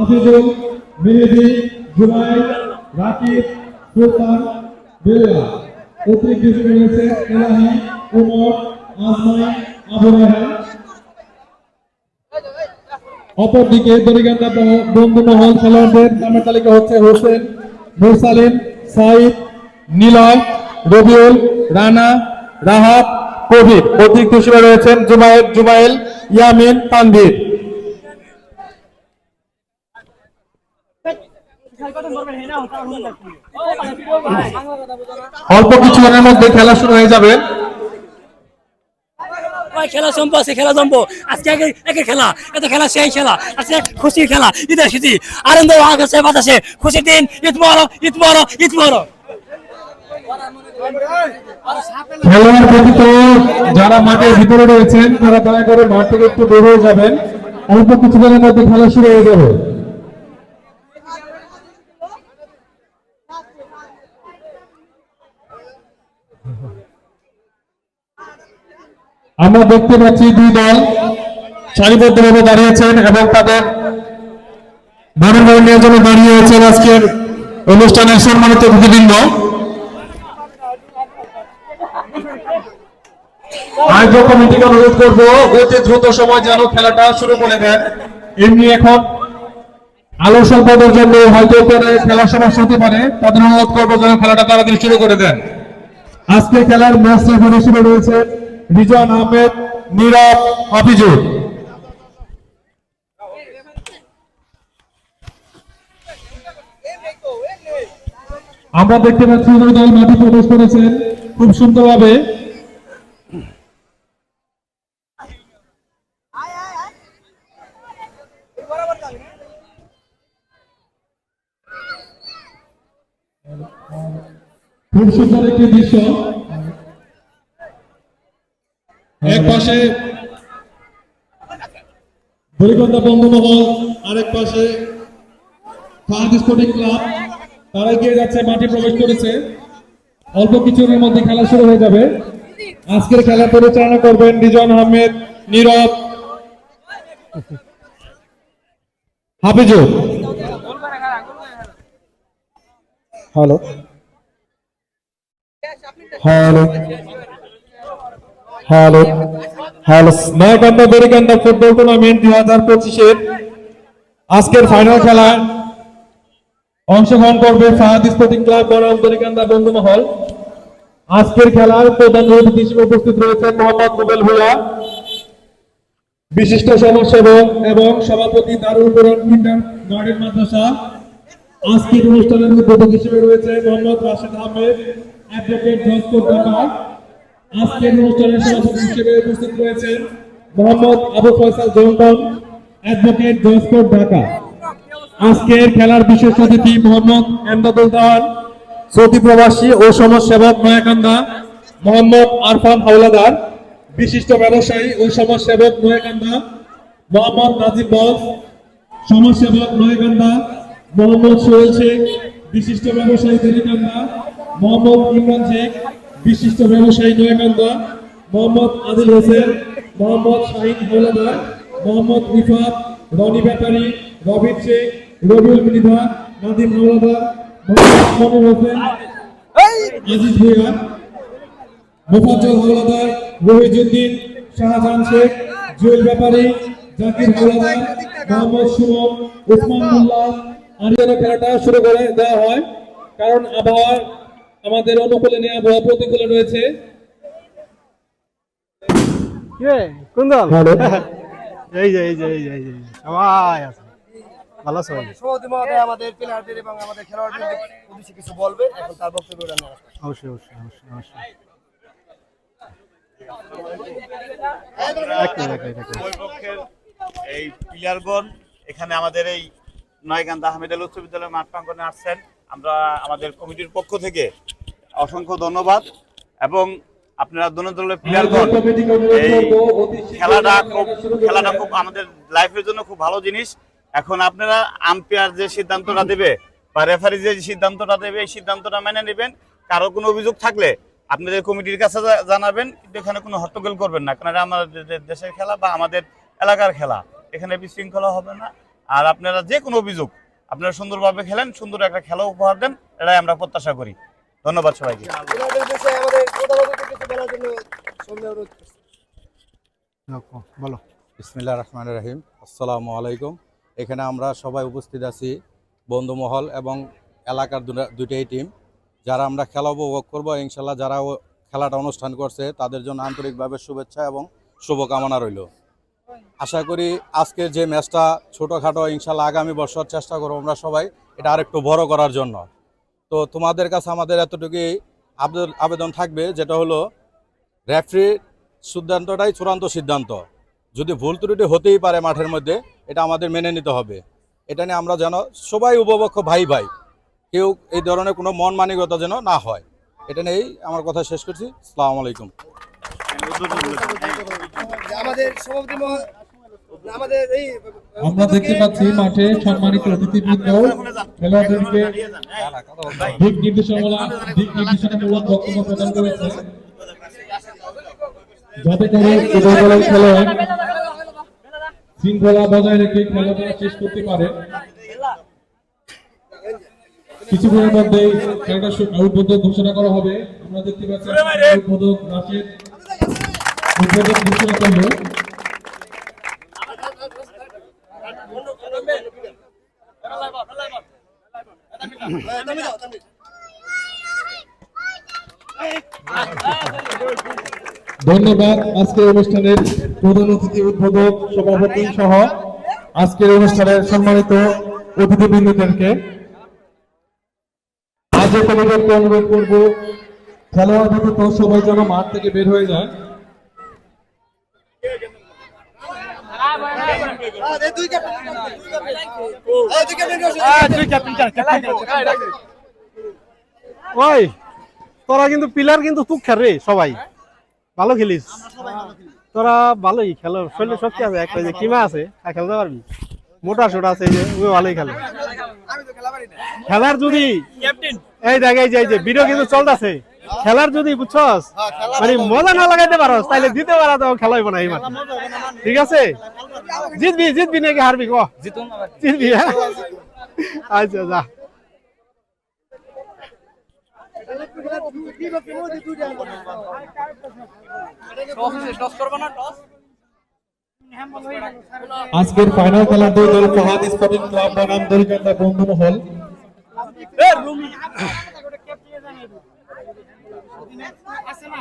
হাফিজুল মেহেদি জুবাইর, রাকিব, সুলতান বেলা অতিরিক্ত হিসেবে রয়েছে এলাহি, উমর আসমাই আবু রায়হান অপরদিকে দরিগান্দা বন্ধু মহল খেলোয়াড়দের নামের তালিকা হচ্ছে হোসেন সাইদ, নিলয়, রবিউল, রানা রাহাত কবির অতিরিক্ত হিসেবে রয়েছেন জুবাইর, জুবাইল, ইয়ামিন, তানভীর। অল্প কিছুক্ষণের মধ্যে খেলা শুরু হয়ে যাবে। খেলা জমবো আছে খেলা জমবো আজকে একে একে খেলা এত খেলা সেই খেলা। আজকে খুশির খেলা ঈদের স্মৃতি। আনন্দ আগছে বাতাসে খুশির দিন ঈদ মহরম ঈদ মহরম ঈদ মহরম খেলোয়াড় ব্যতীত যারা মাঠের ভিতরে রয়েছেন তারা দয়া করে মাঠ থেকে একটু বের হয়ে যাবেন। অল্প কিছুক্ষণের মধ্যে খেলা শুরু হয়ে যাবে। আমরা দেখতে পাচ্ছি দুই দল সারিবদ্ধভাবে দাঁড়িয়েছেন এবং তাদের মনোনয়ন নেওয়ার জন্য দাঁড়িয়ে আছেন আজকের অনুষ্ঠানের সম্মানিত অতিথিবৃন্দ। আয়োজক কমিটিকে অনুরোধ করব, অতি দ্রুত সময় যেন খেলাটা শুরু করে দেন। এমনি এখন আলো সম্পদের জন্য হয়তো খেলার সমস্যা হতে পারে, তাদের অনুরোধ করব যেন খেলাটা তাড়াতাড়ি শুরু করে দেন। আজকে খেলার ম্যাচ হিসেবে রয়েছে। রিজন আহমেদ, নীরব হাফিজুর আমরা দেখতে পাচ্ছি দল মাঠে প্রবেশ করেছেন খুব সুন্দরভাবে। খুব সুন্দর একটি দৃশ্য। এক পাশে বরিগন্ধা বন্ধুমহল আরেক পাশে ফাহাদ স্পোর্টিং ক্লাব। তারা এগিয়ে যাচ্ছে মাঠে প্রবেশ করেছে। অল্প কিছুদিনের মধ্যে খেলা শুরু হয়ে যাবে। আজকের খেলা পরিচালনা করবেন Rizon Ahmed Nirob Hafizur hello hello hello hello Naykanda Berikanda football tournament দুই হাজার পঁচিশের আজকের ফাইনাল খেলায় অংশগ্রহণ করবে ফাহাদ স্পোর্টিং ক্লাব বনাম বেরিকান্দা বন্ধুমহল আজকের খেলার প্রধান অতিথি হিসেবে উপস্থিত রয়েছেন মোহাম্মদ রুবেল ভুয়া বিশিষ্ট সমাজসেবক এবং সভাপতি দারুল কোরআন কিন্ডার গার্ডেন মাদ্রাসা। আজকের অনুষ্ঠানের উদ্বোধক হিসেবে রয়েছে Mohammad Rashed Ahmed advocate judge court Dhaka আজকের অনুষ্ঠানের সভাপতি হিসেবে উপস্থিত রয়েছেন মোহাম্মদ আবু ফয়সাল জয়ন্তন অ্যাডভোকেট জজকোট ঢাকা। আজকের খেলার বিশেষ অতিথি মোহাম্মদ এমদাদুল দাওয়ান সৌদি প্রবাসী ও সমাজসেবক নয়াকান্দা মোহাম্মদ আরফান হাওলাদার, বিশিষ্ট ব্যবসায়ী ও সমাজসেবক নয়াকান্দা মোহাম্মদ নাজিব বস, সমাজসেবক নয়কান্দা মোহাম্মদ সোহেল শেখ, বিশিষ্ট ব্যবসায়ী দেরিকান্দা মোহাম্মদ ইমরান শেখ বিশিষ্ট ব্যবসায়ী নয়কান্দা মোহাম্মদ আদিল হোসেন, মোহাম্মদ শাহিন হৌলাদার মোহাম্মদ রিফাত, রনি ব্যাপারী, রবিন শেখ, রবিউল মৃধা নাদিম হৌলাদার মোহাম্মদ হোসেন, আজিজ মোফাজ্জল হাওলাদার, রহিজুদ্দিন, শাহজাহান শেখ, জুয়েল ব্যাপারী, জাকির হাওলাদার, মোহাম্মদ সুমন মোল্লা আরিয়ানা খেলাটা শুরু করে দেওয়া হয়, কারণ আবহাওয়া আমাদের অনুকূলে নেই আবহাওয়া প্রতিকূলে রয়েছে। কোন দল? এই যে এই যে এই যে এই যে সবাই আছে। ভালো সবাই? সভাপতি মহোদয় আমাদের প্লেয়ারদের এবং আমাদের খেলোয়াড়দের উদ্দেশ্যে কিছু বলবে এখন তার বক্তব্য নেওয়া অবশ্যই অবশ্যই অবশ্যই এই প্লেয়ারগণ এখানে আমাদের এই নয়গান্দা আহমেদ আলী উচ্চ বিদ্যালয় মাঠ প্রাঙ্গনে আসছেন। আমরা আমাদের কমিটির পক্ষ থেকে অসংখ্য ধন্যবাদ এবং আপনারা দোনো দলের প্লেয়ারগণ এই খেলাটা খুব খেলাটা খুব আমাদের লাইফের জন্য খুব ভালো জিনিস। এখন আপনারা আম্পায়ার যে সিদ্ধান্তটা দেবে বা রেফারি যে সিদ্ধান্তটা দেবে এই সিদ্ধান্তটা মেনে নেবেন। কারও কোনো অভিযোগ থাকলে আপনাদের কমিটির কাছে জানাবেন। কিন্তু এখানে কোনো হট্টগোল করবেন না কারণ আমাদের দেশের খেলা বা আমাদের এলাকার খেলা। এখানে বিশৃঙ্খলা হবে না। আর আপনারা যে কোনো অভিযোগ আপনারা সুন্দরভাবে খেলেন সুন্দর একটা খেলা উপহার দেন এটাই আমরা প্রত্যাশা করি। ধন্যবাদ সবাইকে। বলো। বিসমিল্লাহ রহমান রহিম। আসসালামু আলাইকুম। এখানে আমরা সবাই উপস্থিত আছি বন্ধুমহল এবং এলাকার দুটা- দুইটাই টিম যারা আমরা খেলা উপভোগ করব ইনশাল্লাহ যারা খেলাটা অনুষ্ঠান করছে তাদের জন্য আন্তরিকভাবে শুভেচ্ছা এবং শুভকামনা রইল। আশা করি আজকের যে ম্যাচটা ছোটোখাটো ইনশাল্লাহ আগামী বছর চেষ্টা করব আমরা সবাই, এটা আরেকটু বড় করার জন্য। তো তোমাদের কাছে আমাদের এতটুকুই আবেদন থাকবে, যেটা হলো রেফারির সিদ্ধান্তটাই চূড়ান্ত সিদ্ধান্ত। যদি ভুল ত্রুটি হতেই পারে মাঠের মধ্যে, এটা আমাদের মেনে নিতে হবে। এটা নিয়ে আমরা যেন সবাই উপভোক্ষ ভাই ভাই, কেউ এই ধরনের কোনো মন মানিকতা যেন না হয়। এটা নিয়েই আমার কথা শেষ করছি। আসসালামু আলাইকুম। আমাদের সভাপতি আমরা দেখতে পাচ্ছি মাঠে সম্মানিত অতিথিবৃন্দ, খেলোয়াড়দেরকে দিক নির্দেশনা দিক নির্দেশনামূলক বক্তব্য প্রদান করেছে। যাতে করে শৃঙ্খলা বজায় রেখে খেলাধুলা শেষ করতে পারে। কিছুক্ষণের মধ্যেই খেলাটা উদ্বোধক ঘোষণা করা হবে। আমরা দেখতে পাচ্ছি উদ্বোধক রাশেদ উদ্বোধক ঘোষণা করল। ধন্যবাদ। আজকের অনুষ্ঠানের প্রধান অতিথি উদ্বোধক সভাপতি সহ আজকের অনুষ্ঠানের সম্মানিত অতিথিবৃন্দদেরকে আজ কমিটিকে অনুরোধ করব, খেলোয়াড় সবাই যেন মাঠ থেকে বের হয়ে যায় আহ, এই দুই ক্যাপ্টেন দুই ক্যাপ্টেন ওই, তোরা কিন্তু পিলার কিন্তু তুক রে সবাই। ভালো খেলিস। তোরা ভালোই খেলো। শরীরে শক্তি আছে, একটা যে কিমা আছে খেলতে পারবি। মোটা সোটা আছে যে, ও ভালোই খেলে। খেলা খেলার যদি এই দেখ, এই যে ভিডিও কিন্তু চলতেছে। খেলার যদি বুঝছস মানে মজা না লাগাইতে পারস তাহলে দিতে পারা তো খেলাইব না এই ঠিক আছে? জিতবি জিতবি নাকি হারবি ক? জিতবি হ্যাঁ? আচ্ছা যা। আজকের ফাইনাল খেলা দুই দল ফহাদ স্পোর্টিং ক্লাব বনাম দলকান্দা বন্ধু মহল আছে না